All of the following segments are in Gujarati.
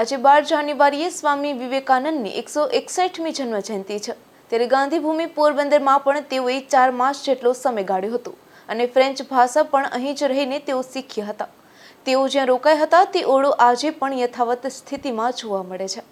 આજે બાર જાન્યુઆરીએ સ્વામી વિવેકાનંદની એકસો એકસઠમી જન્મ જયંતિ છે. ત્યારે ગાંધીભૂમિ પોરબંદરમાં પણ તેઓએ ચાર માસ જેટલો સમય ગાળ્યો હતો અને ફ્રેન્ચ ભાષા પણ અહીં જ રહીને તેઓ શીખ્યા હતા. તેઓ જ્યાં રોકાયા હતા, તે ઓળો આજે પણ યથાવત સ્થિતિમાં જોવા મળે છે.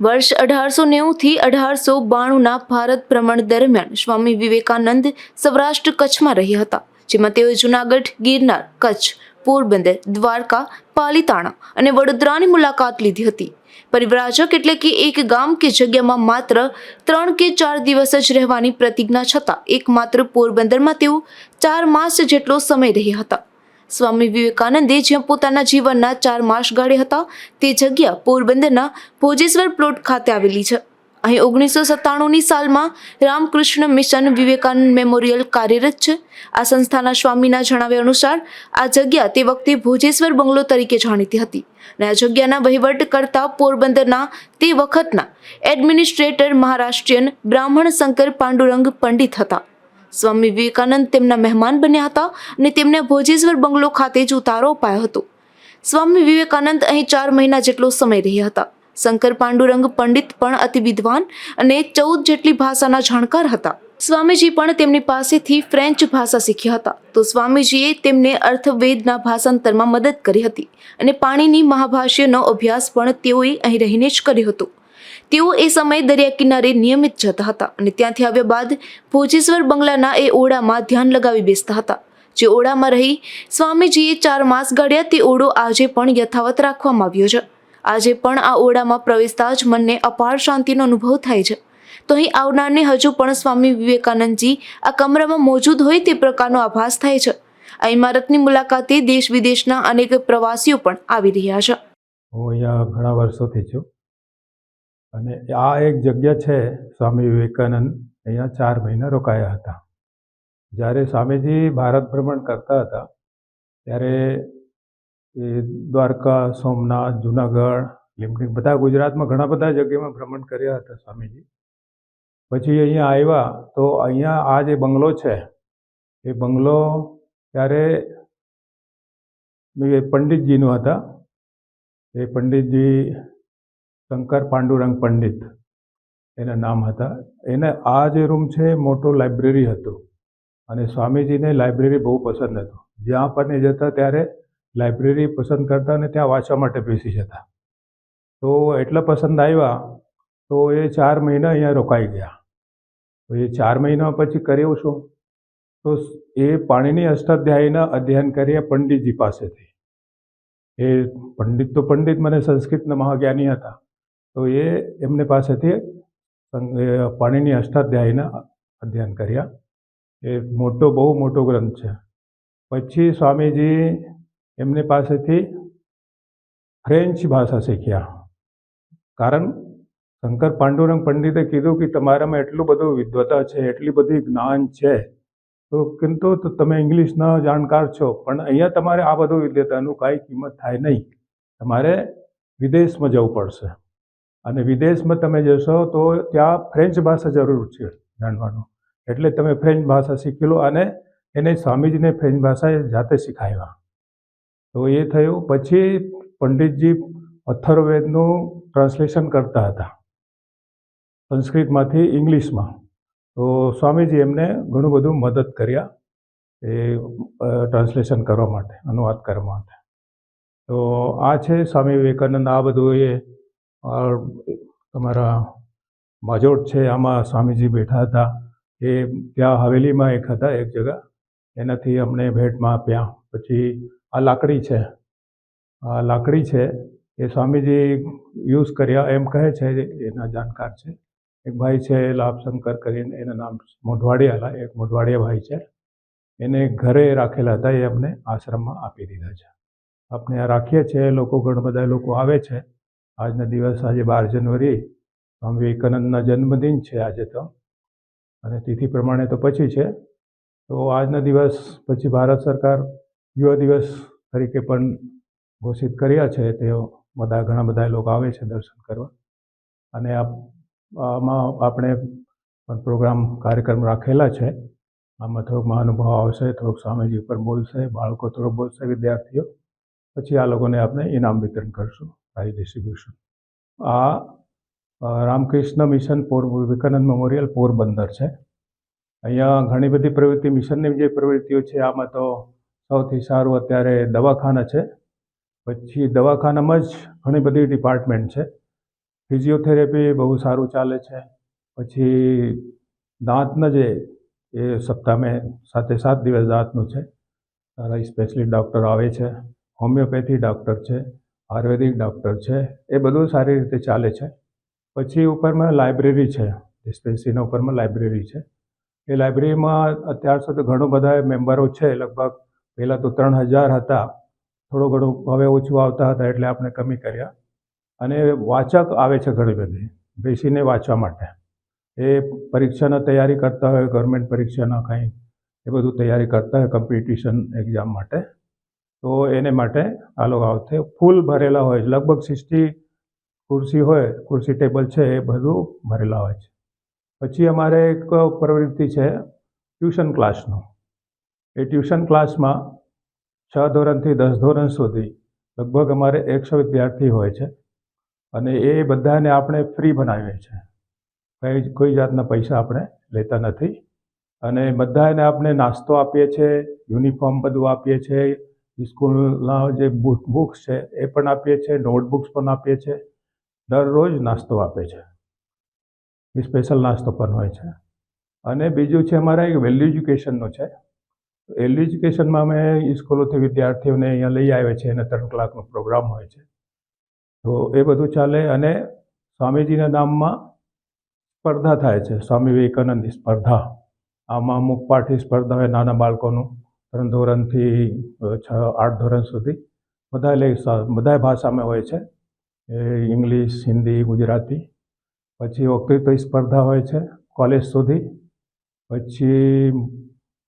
વર્ષ અઢારસો નેવુંથી અઢારસો બાણુંના ભારત ભ્રમણ દરમિયાન સ્વામી વિવેકાનંદ સૌરાષ્ટ્ર કચ્છમાં રહ્યા હતા, જેમાં તેઓ જુનાગઢ, ગિરનાર, કચ્છ, પોરબંદર, દ્વારકા પાલીતાણા અને વડોદરાની મુલાકાત લીધી હતી. પરિવ્રાજક એટલે કે એક ગામ કે જગ્યામાં માત્ર ત્રણ કે ચાર દિવસ જ રહેવાની પ્રતિજ્ઞા છતાં એકમાત્ર પોરબંદરમાં તેઓ ચાર માસ જેટલો સમય રહ્યા હતા. સ્વામી વિવેકાનંદે જ્યાં પોતાના જીવનના ચાર માસ ગાળ્યા હતા, તે જગ્યા પોરબંદરના ભોજેશ્વર પ્લોટ ખાતે આવેલી છે. અહીં ઓગણીસો સત્તાણુંની સાલમાં રામકૃષ્ણ મિશન વિવેકાનંદ મેમોરિયલ કાર્યરત છે. આ સંસ્થાના સ્વામીના જણાવ્યા અનુસાર આ જગ્યા તે વખતે ભોજેશ્વર બંગલો તરીકે જાણીતી હતી અને આ જગ્યાના વહીવટ કરતા પોરબંદરના તે વખતના એડમિનિસ્ટ્રેટર મહારાષ્ટ્રીયન બ્રાહ્મણ શંકર પાંડુરંગ પંડિત હતા. સ્વામી વિવેકાનંદ તેમના મહેમાન બન્યા હતા અને તેમને ભોજેશ્વર બંગલો ખાતે જ ઉતારો અપાયો હતો. સ્વામી વિવેકાનંદ અહીં ચાર મહિના જેટલો સમય રહ્યા હતા. શંકર પાંડુરંગ પંડિત પણ અતિ વિદ્વાન અને ચૌદ જેટલી ભાષાના જાણકાર હતા. સ્વામીજી પણ તેમની પાસેથી ફ્રેન્ચ ભાષા શીખ્યા હતા. તો સ્વામીજીએ તેમને અર્થવેદના ભાષાંતરમાં મદદ કરી હતી અને પાણીની મહાભાષ્યનો અભ્યાસ પણ તેઓએ અહીં રહીને જ કર્યો હતો. તેઓ એ સમયે દરિયા કિનારે નિયમિત જતા હતા અને ત્યાંથી આવ્યા બાદ ભોજેશ્વર બંગલાના એ ઓરડામાં ધ્યાન લગાવી બેસતા હતા. જે ઓરડામાં રહી સ્વામીજીએ ચાર માસ ગાળ્યા તે ઓરડો આજે પણ યથાવત રાખવામાં આવ્યો છે. આજે પણ આ ઓરડામાં પ્રવેશતા જ મનને અપાર શાંતિનો અનુભવ થાય છે. તો અહીં આવનારને હજુ પણ સ્વામી વિવેકાનંદજી આ કમરામાં મોજૂદ હોય તે પ્રકારનો આભાસ થાય છે. આ ઇમારતની મુલાકાતે દેશ વિદેશના અનેક પ્રવાસીઓ પણ આવી રહ્યા છે. હું અહીંયા ઘણા વર્ષોથી છું. અને આ એક જગ્યા છે સ્વામી વિવેકાનંદ અહીંયા ચાર મહિના રોકાયા હતા. જ્યારે સ્વામીજી ભારત ભ્રમણ કરતા હતા, ત્યારે એ દ્વારકા, સોમનાથ, જુનાગઢ, લીમડી, બધા ગુજરાતમાં ઘણા બધા જગ્યામાં ભ્રમણ કર્યા હતા સ્વામીજી. પછી અહીંયા આવ્યા તો અહીંયા આ જે બંગલો છે, એ બંગલો ત્યારે એ પંડિતજીનો હતા. એ પંડિતજી શંકર પાંડુરંગ પંડિત, એના નામ હતા. એને આ જે રૂમ છે મોટો લાઇબ્રેરી હતો અને સ્વામીજીને લાઇબ્રેરી બહુ પસંદ હતું. જ્યાં પણ જતા ત્યારે લાઇબ્રેરી પસંદ કરતા અને ત્યાં વાંચવા માટે બેસી જતા. તો એટલા પસંદ આવ્યા, તો એ ચાર મહિના અહીંયા રોકાઈ ગયા. તો એ ચાર મહિના પછી કર્યું શું તો એ પાણીની અષ્ટાધ્યાયીના અધ્યયન કર્યા પંડિતજી પાસેથી. એ પંડિત તો પંડિત, મને સંસ્કૃતના મહાજ્ઞાની હતા. તો એ એમને પાસેથી પાણીની અષ્ટાધ્યાયીના અધ્યયન કર્યા. એ મોટો, બહુ મોટો ગ્રંથ છે. પછી સ્વામીજી એમની પાસેથી ફ્રેન્ચ ભાષા શીખ્યા. કારણ શંકર પાંડુરંગ પંડિતે કીધું કે તમારામાં એટલું બધું વિદ્વતા છે, એટલી બધી જ્ઞાન છે, તો કિંતુ તો તમે ઇંગ્લિશના જાણકાર છો, પણ અહીંયા તમારે આ બધું વિદ્વતાનું કાંઈ કિંમત થાય નહીં. તમારે વિદેશમાં જવું પડશે. અને વિદેશમાં તમે જશો તો ત્યાં ફ્રેન્ચ ભાષા જરૂર છે જાણવાનું. એટલે તમે ફ્રેન્ચ ભાષા શીખી લો અને એને સ્વામીજીને ફ્રેન્ચ ભાષા જાતે શીખાવ્યા. તો એ થયું. પછી પંડિતજી અથર્વવેદનું ટ્રાન્સલેશન કરતા હતા. સંસ્કૃતમાંથી ઇંગ્લિશમાં. તો સ્વામીજી એમને ઘણું બધું મદદ કર્યા એ ટ્રાન્સલેશન કરવા માટે, અનુવાદ કરવા માટે. તો આ છે સ્વામી વિવેકાનંદ, આ બધું એ તમારા માજોટ છે, આમાં સ્વામીજી બેઠા હતા. એ ત્યાં હવેલીમાં એક હતા, એક જગા. એનાથી અમને ભેટમાં આપ્યા. પછી આ લાકડી છે. આ લાકડી છે એ સ્વામીજી યુઝ કર્યા. એમ કહે છે એના જાણકાર છે. એક ભાઈ છે લાભશંકર કરીને એના નામ મોઢવાડિયાલા. એક મોઢવાડિયા ભાઈ છે. એને ઘરે રાખેલા હતા. એ અમને આશ્રમમાં આપી દીધા છે. આપણે આ રાખીએ છીએ. લોકો ઘણા બધા લોકો આવે છે. આજના દિવસ, આજે બાર જનવરી સ્વામી વિવેકાનંદના જન્મદિન છે આજે તો. અને તિથિ પ્રમાણે તો પછી છે. તો આજના દિવસ પછી ભારત સરકાર યુવા દિવસ તરીકે પણ ઘોષિત કર્યા છે. તેઓ બધા ઘણા બધા લોકો આવે છે દર્શન કરવા. અને આમાં આપણે પણ પ્રોગ્રામ કાર્યક્રમ રાખેલા છે. આમાં થોડોક મહાનુભાવ આવશે, થોડોક સ્વામીજી ઉપર બોલશે, બાળકો થોડોક બોલશે, વિદ્યાર્થીઓ. પછી આ લોકોને આપણે ઇનામ વિતરણ કરશું, પ્રાઇઝ ડિસ્ટ્રીબ્યુશન. આ રામકૃષ્ણ મિશન પોર વિવેકાનંદ મેમોરિયલ પોરબંદર છે. અહીંયા ઘણી બધી પ્રવૃત્તિ, મિશનની જે પ્રવૃત્તિઓ છે, આમાં તો સૌથી સારું અત્યારે દવાખાના છે. પછી દવાખાનામાં જ ઘણી બધી ડિપાર્ટમેન્ટ છે. ફિઝિયોથેરેપી બહુ સારું ચાલે છે. પછી દાંતના જે, એ સપ્તાહમાં સાતે સાત દિવસ દાંતનું છે. સારા સ્પેશલિસ્ટ ડૉક્ટર આવે છે. હોમિયોપેથી ડૉક્ટર છે. આયુર્વેદિક ડૉક્ટર છે. એ બધું સારી રીતે ચાલે છે. પછી ઉપરમાં લાઇબ્રેરી છે. ડિસ્પેન્સરીના ઉપરમાં લાઇબ્રેરી છે. એ લાઇબ્રેરીમાં અત્યાર સુધી ઘણું બધા મેમ્બરો છે. લગભગ પહેલાં તો ત્રણ હજાર હતા. થોડું ઘણું હવે ઓછું આવતા હતા એટલે આપણે કમી કર્યા. અને વાચક આવે છે ઘણી બધી, બેસીને વાંચવા માટે. એ પરીક્ષાના તૈયારી કરતા હોય ગવર્મેન્ટ પરીક્ષાના કંઈ, એ બધું તૈયારી કરતા હોય કોમ્પિટિશન એક્ઝામ માટે. તો એને માટે આ લોકો આવતે ફૂલ ભરેલા હોય લગભગ સિક્સટી ખુરશી હોય, ખુરશી ટેબલ છે, એ બધું ભરેલા હોય છે. પછી અમારે એક પ્રવૃત્તિ છે, ટ્યુશન ક્લાસનું. એ ટ્યુશન ક્લાસમાં છ ધોરણથી દસ ધોરણ સુધી લગભગ અમારે એકસો વિદ્યાર્થી હોય છે. અને એ બધાને આપણે ફ્રી બનાવીએ છીએ. કંઈ કોઈ જાતના પૈસા આપણે લેતા નથી. અને બધાને આપણે નાસ્તો આપીએ છીએ, યુનિફોર્મ બધું આપીએ છીએ, સ્કૂલના જે બુક, બુક્સ છે એ પણ આપીએ છીએ, નોટબુક્સ પણ આપીએ છીએ. દરરોજ નાસ્તો આપે છે. એ સ્પેશિયલ નાસ્તો પણ હોય છે. અને બીજું છે અમારા એક વેલ્યુ એજ્યુકેશનનું છે. વેલ્યુ એજ્યુકેશનમાં અમે સ્કૂલોથી વિદ્યાર્થીઓને અહીંયા લઈ આવે છે અને ત્રણ કલાકનો પ્રોગ્રામ હોય છે. તો એ બધું ચાલે અને સ્વામીજીના નામમાં સ્પર્ધા થાય છે. સ્વામી વિવેકાનંદની સ્પર્ધા. આમાં અમુક પાઠી સ્પર્ધા હોય નાના બાળકોનું. ત્રણ ધોરણથી છ, આઠ ધોરણ સુધી. બધા લઈ બધા ભાષામાં હોય છે. એ ઇંગ્લિશ, હિન્દી, ગુજરાતી. પછી વક્તૃત્વ સ્પર્ધા હોય છે કોલેજ સુધી. પછી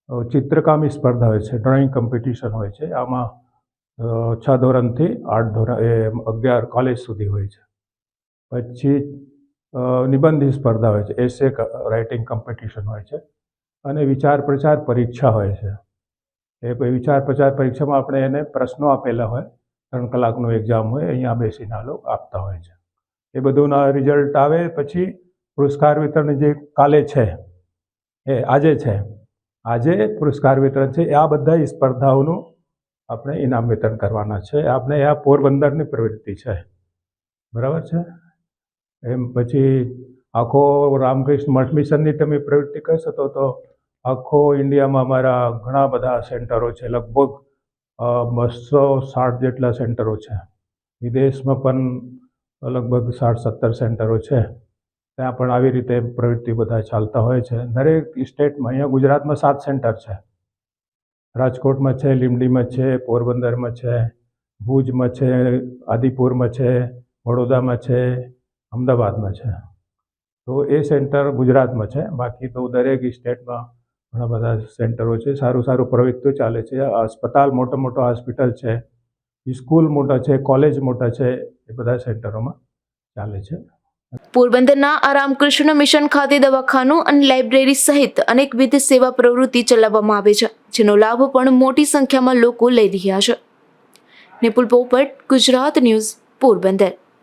ચિત્રકામી સ્પર્ધા હોય છે, ડ્રોઈંગ કોમ્પિટિશન હોય છે. આમાં છ ધોરણથી આઠ ધોરણ, એ અગિયાર કોલેજ સુધી હોય છે. પછી નિબંધ સ્પર્ધા હોય છે એસે રાઇટિંગ કોમ્પિટિશન હોય છે. અને વિચાર પ્રચાર પરીક્ષા હોય છે. એ વિચાર પ્રચાર પરીક્ષામાં આપણે એને પ્રશ્નો આપેલા હોય, ત્રણ કલાકનું એક્ઝામ હોય, અહીંયા બેસીને આ આપતા હોય છે. એ બધુંના રિઝલ્ટ આવે, પછી પુરસ્કાર વિતરણ જે કાલે છે, એ આજે છે. આજે પુરસ્કાર વિતરણ છે. આ બધા સ્પર્ધાઓનું આપણે ઇનામ વિતરણ કરવાના છે. આપણે આ પોરબંદરની પ્રવૃત્તિ છે. બરાબર છે? એમ પછી આખો રામકૃષ્ણ મઠ મિશનની તમે પ્રવૃત્તિ કરશો તો તો આખો ઇન્ડિયામાં અમારા ઘણા બધા સેન્ટરો છે. લગભગ બસો સાઠ જેટલા સેન્ટરો છે. વિદેશમાં પણ લગભગ સાઠ સત્તર સેન્ટરો છે. ત્યાં પણ આવી રીતે પ્રવૃત્તિ બધા ચાલતા હોય છે. દરેક સ્ટેટમાં અહીંયા ગુજરાતમાં સાત સેન્ટર છે. રાજકોટમાં છે લીમડીમાં છે, પોરબંદરમાં છે, ભુજમાં છે, આદિપુરમાં છે, વડોદરામાં છે, અમદાવાદમાં છે. તો એ સેન્ટર ગુજરાતમાં છે. બાકી તો દરેક સ્ટેટમાં ઘણા બધા સેન્ટરો છે. સારું સારું પ્રવૃત્તિઓ ચાલે છે. અસ્પતાલ મોટા મોટા હોસ્પિટલ છે. સ્કૂલ મોટા છે, કોલેજ મોટા છે. એ બધા સેન્ટરોમાં ચાલે છે. પોરબંદરના આ રામકૃષ્ણ મિશન ખાતે દવાખાનું અને લાઇબ્રેરી સહિત અનેકવિધ સેવા પ્રવૃત્તિ ચલાવવામાં આવે છે, જેનો લાભ પણ મોટી સંખ્યામાં લોકો લઈ રહ્યા છે. નિપુલ પોપટ, ગુજરાત ન્યૂઝ, પોરબંદર.